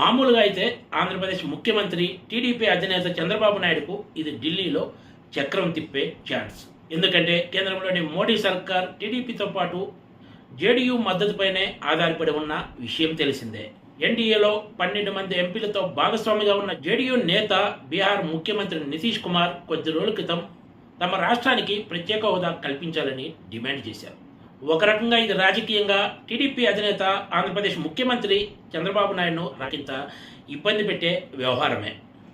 మామూలుగా అయితే ఆంధ్రప్రదేశ్ ముఖ్యమంత్రి టీడీపీ అధినేత చంద్రబాబు నాయుడుకు ఇది ఢిల్లీలో చక్రం తిప్పే ఛాన్స్. ఎందుకంటే కేంద్రంలోని మోడీ సర్కార్ టీడీపీతో పాటు జేడీయూ మద్దతుపైనే ఆధారపడి ఉన్న విషయం తెలిసిందే. ఎన్డీఏలో పన్నెండు మంది ఎంపీలతో భాగస్వామిగా ఉన్న జేడీయూ నేత బీహార్ ముఖ్యమంత్రి నితీష్ కుమార్ కొద్ది రోజుల క్రితం తమ రాష్ట్రానికి ప్రత్యేక హోదా కల్పించాలని డిమాండ్ చేశారు. ఒక రకంగా ఇది రాజకీయంగా టీడీపీ అధినేత ఆంధ్రప్రదేశ్ ముఖ్యమంత్రి చంద్రబాబు నాయుడును రాకింత ఇబ్బంది పెట్టే వ్యవహారమే.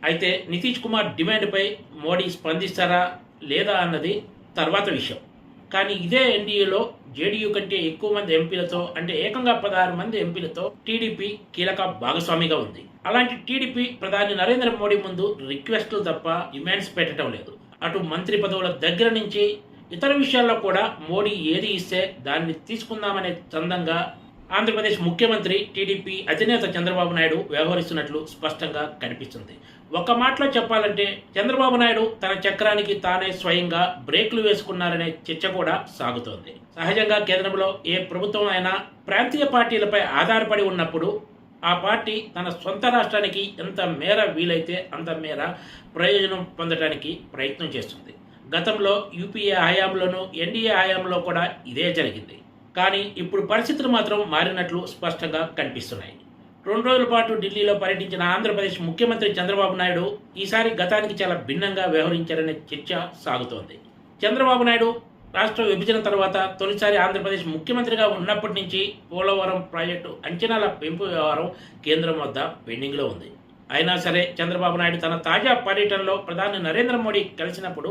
అయితే నితీష్ కుమార్ డిమాండ్పై మోడీ స్పందిస్తారా లేదా అన్నది తర్వాత విషయం. కానీ ఇదే ఎన్డీఏలో జేడీయూ కంటే ఎక్కువ మంది ఎంపీలతో అంటే ఏకంగా పదహారు మంది ఎంపీలతో టీడీపీ కీలక భాగస్వామిగా ఉంది. అలాంటి టీడీపీ ప్రధాని నరేంద్ర మోడీ ముందు రిక్వెస్ట్లు తప్ప డిమాండ్స్ పెట్టడం లేదు. అటు మంత్రి పదవుల దగ్గర నుంచి ఇతర విషయాల్లో కూడా మోడీ ఏది ఇస్తే దాన్ని తీసుకుందామనే చందంగా ఆంధ్రప్రదేశ్ ముఖ్యమంత్రి టీడీపీ అధినేత చంద్రబాబు నాయుడు వ్యవహరిస్తున్నట్లు స్పష్టంగా కనిపిస్తుంది. ఒక మాటలో చెప్పాలంటే చంద్రబాబు నాయుడు తన చక్రానికి తానే స్వయంగా బ్రేకులు వేసుకున్నారనే చర్చ కూడా సాగుతోంది. సహజంగా కేంద్రంలో ఏ ప్రభుత్వం అయినా ప్రాంతీయ పార్టీలపై ఆధారపడి ఉన్నప్పుడు ఆ పార్టీ తన సొంత రాష్ట్రానికి ఎంత మేర వీలైతే అంత మేర ప్రయోజనం పొందడానికి ప్రయత్నం చేస్తుంది. గతంలో యూపీఏ హయాంలోనూ ఎన్డీఏ హయాంలో కూడా ఇదే జరిగింది. కానీ ఇప్పుడు పరిస్థితులు మాత్రం మారినట్లు స్పష్టంగా కనిపిస్తున్నాయి. రెండు రోజుల పాటు ఢిల్లీలో పర్యటించిన ఆంధ్రప్రదేశ్ ముఖ్యమంత్రి చంద్రబాబు నాయుడు ఈసారి గతానికి చాలా భిన్నంగా వ్యవహరించారనే చర్చ సాగుతోంది. చంద్రబాబు నాయుడు రాష్ట్ర విభజన తర్వాత తొలిసారి ఆంధ్రప్రదేశ్ ముఖ్యమంత్రిగా ఉన్నప్పటి నుంచి పోలవరం ప్రాజెక్టు అంచనాల పెంపు వ్యవహారం కేంద్రం వద్ద పెండింగ్లో ఉంది. అయినా సరే చంద్రబాబు నాయుడు తన తాజా పర్యటనలో ప్రధాని నరేంద్ర మోడీ కలిసినప్పుడు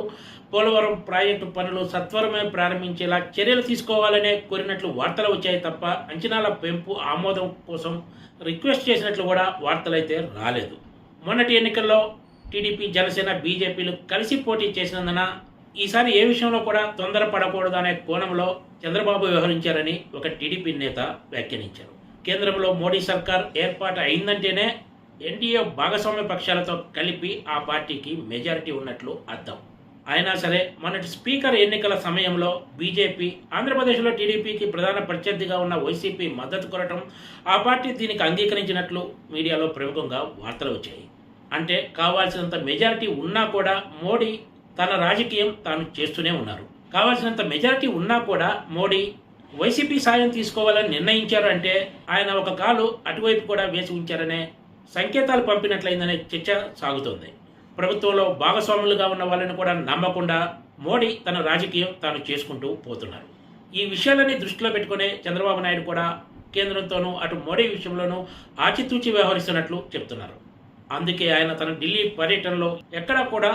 పోలవరం ప్రాజెక్టు పనులు సత్వరమే ప్రారంభించేలా చర్యలు తీసుకోవాలనే కోరినట్లు వార్తలు వచ్చాయి తప్ప అంచనాల పెంపు ఆమోదం కోసం రిక్వెస్ట్ చేసినట్లు కూడా వార్తలైతే రాలేదు. మొన్నటి ఎన్నికల్లో టీడీపీ జనసేన బీజేపీలు కలిసి పోటీ చేసినందున ఈసారి ఏ విషయంలో కూడా తొందరపడకూడదు అనే కోణంలో చంద్రబాబు వ్యవహరించారని ఒక టీడీపీ నేత వ్యాఖ్యానించారు. కేంద్రంలో మోడీ సర్కార్ ఏర్పాటు అయిందంటేనే ఎన్డీఏ భాగస్వామ్య పక్షాలతో కలిపి ఆ పార్టీకి మెజారిటీ ఉన్నట్లు అర్థం. అయినా సరే మొన్నటి స్పీకర్ ఎన్నికల సమయంలో బీజేపీ ఆంధ్రప్రదేశ్లో టీడీపీకి ప్రధాన ప్రత్యర్థిగా ఉన్న వైసీపీ మద్దతు కొరటం ఆ పార్టీ దీనికి అంగీకరించినట్లు మీడియాలో ప్రముఖంగా వార్తలు వచ్చాయి. అంటే కావాల్సినంత మెజారిటీ ఉన్నా కూడా మోడీ తన రాజకీయం తాను చేస్తూనే ఉన్నారు. కావాల్సినంత మెజారిటీ ఉన్నా కూడా మోడీ వైసీపీ సాయం తీసుకోవాలని నిర్ణయించారు అంటే ఆయన ఒక కాలు అటువైపు కూడా వేసి ఉంచారనే సంకేతాలు పంపినట్లయిందనే చర్చ సాగుతోంది. ప్రభుత్వంలో భాగస్వాములుగా ఉన్న వాళ్ళని కూడా నమ్మకుండా మోడీ తన రాజకీయం తాను చేసుకుంటూ పోతున్నారు. ఈ విషయాలని దృష్టిలో పెట్టుకునే చంద్రబాబు నాయుడు కూడా కేంద్రంతోనూ అటు మోడీ విషయంలోనూ ఆచితూచి వ్యవహరిస్తున్నట్లు చెప్తున్నారు. అందుకే ఆయన తన ఢిల్లీ పర్యటనలో ఎక్కడా కూడా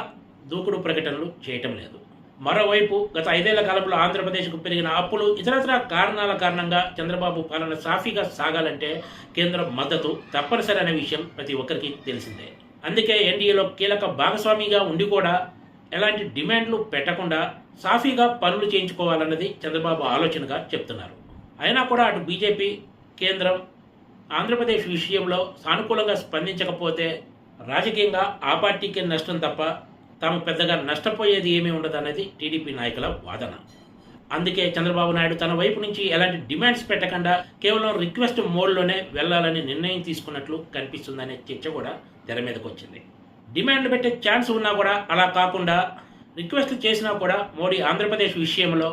దూకుడు ప్రకటనలు చేయటం లేదు. మరోవైపు గత ఐదేళ్ళ కాలంలో ఆంధ్రప్రదేశ్కు పెరిగిన అప్పులు ఇతరతర కారణాల కారణంగా చంద్రబాబు పాలన సాఫీగా సాగాలంటే కేంద్రం మద్దతు తప్పనిసరి అనే విషయం ప్రతి ఒక్కరికి తెలిసిందే. అందుకే ఎన్డీఏలో కీలక భాగస్వామిగా ఉండి కూడా ఎలాంటి డిమాండ్లు పెట్టకుండా సాఫీగా పనులు చేయించుకోవాలన్నది చంద్రబాబు ఆలోచనగా చెప్తున్నారు. అయినా కూడా అటు బీజేపీ కేంద్రం ఆంధ్రప్రదేశ్ విషయంలో సానుకూలంగా స్పందించకపోతే రాజకీయంగా ఆ పార్టీకి నష్టం తప్ప తాము పెద్దగా నష్టపోయేది ఏమీ ఉండదన్నది టీడీపీ నాయకుల వాదన. అందుకే చంద్రబాబు నాయుడు తన వైపు నుంచి ఎలాంటి డిమాండ్స్ పెట్టకుండా కేవలం రిక్వెస్ట్ మోడ్లోనే వెళ్ళాలని నిర్ణయం తీసుకున్నట్లు కనిపిస్తుందనే చర్చ కూడా తెర మీదకు వచ్చింది. డిమాండ్ పెట్టే ఛాన్స్ ఉన్నా కూడా అలా కాకుండా రిక్వెస్ట్ చేసినా కూడా మోడీ ఆంధ్రప్రదేశ్ విషయంలో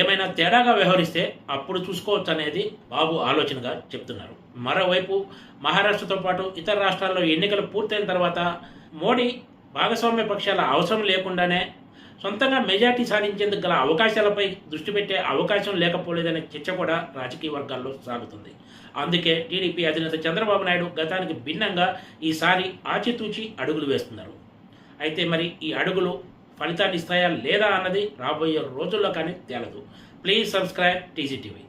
ఏమైనా తేడాగా వ్యవహరిస్తే అప్పుడు చూసుకోవచ్చు అనేది బాబు ఆలోచనగా చెప్తున్నారు. మరోవైపు మహారాష్ట్రతో పాటు ఇతర రాష్ట్రాల్లో ఎన్నికలు పూర్తయిన తర్వాత మోడీ భాగస్వామ్య పక్షాల అవసరం లేకుండానే సొంతంగా మెజార్టీ సాధించేందుకు గల అవకాశాలపై దృష్టి పెట్టే అవకాశం లేకపోలేదనే చర్చ కూడా రాజకీయ వర్గాల్లో సాగుతుంది. అందుకే టీడీపీ అధినేత చంద్రబాబు నాయుడు గతానికి భిన్నంగా ఈసారి ఆచితూచి అడుగులు వేస్తున్నారు. అయితే మరి ఈ అడుగులు ఫలితాన్ని ఇస్తాయా లేదా అన్నది రాబోయే రోజుల్లో కానీ తేలదు. Please subscribe TGTV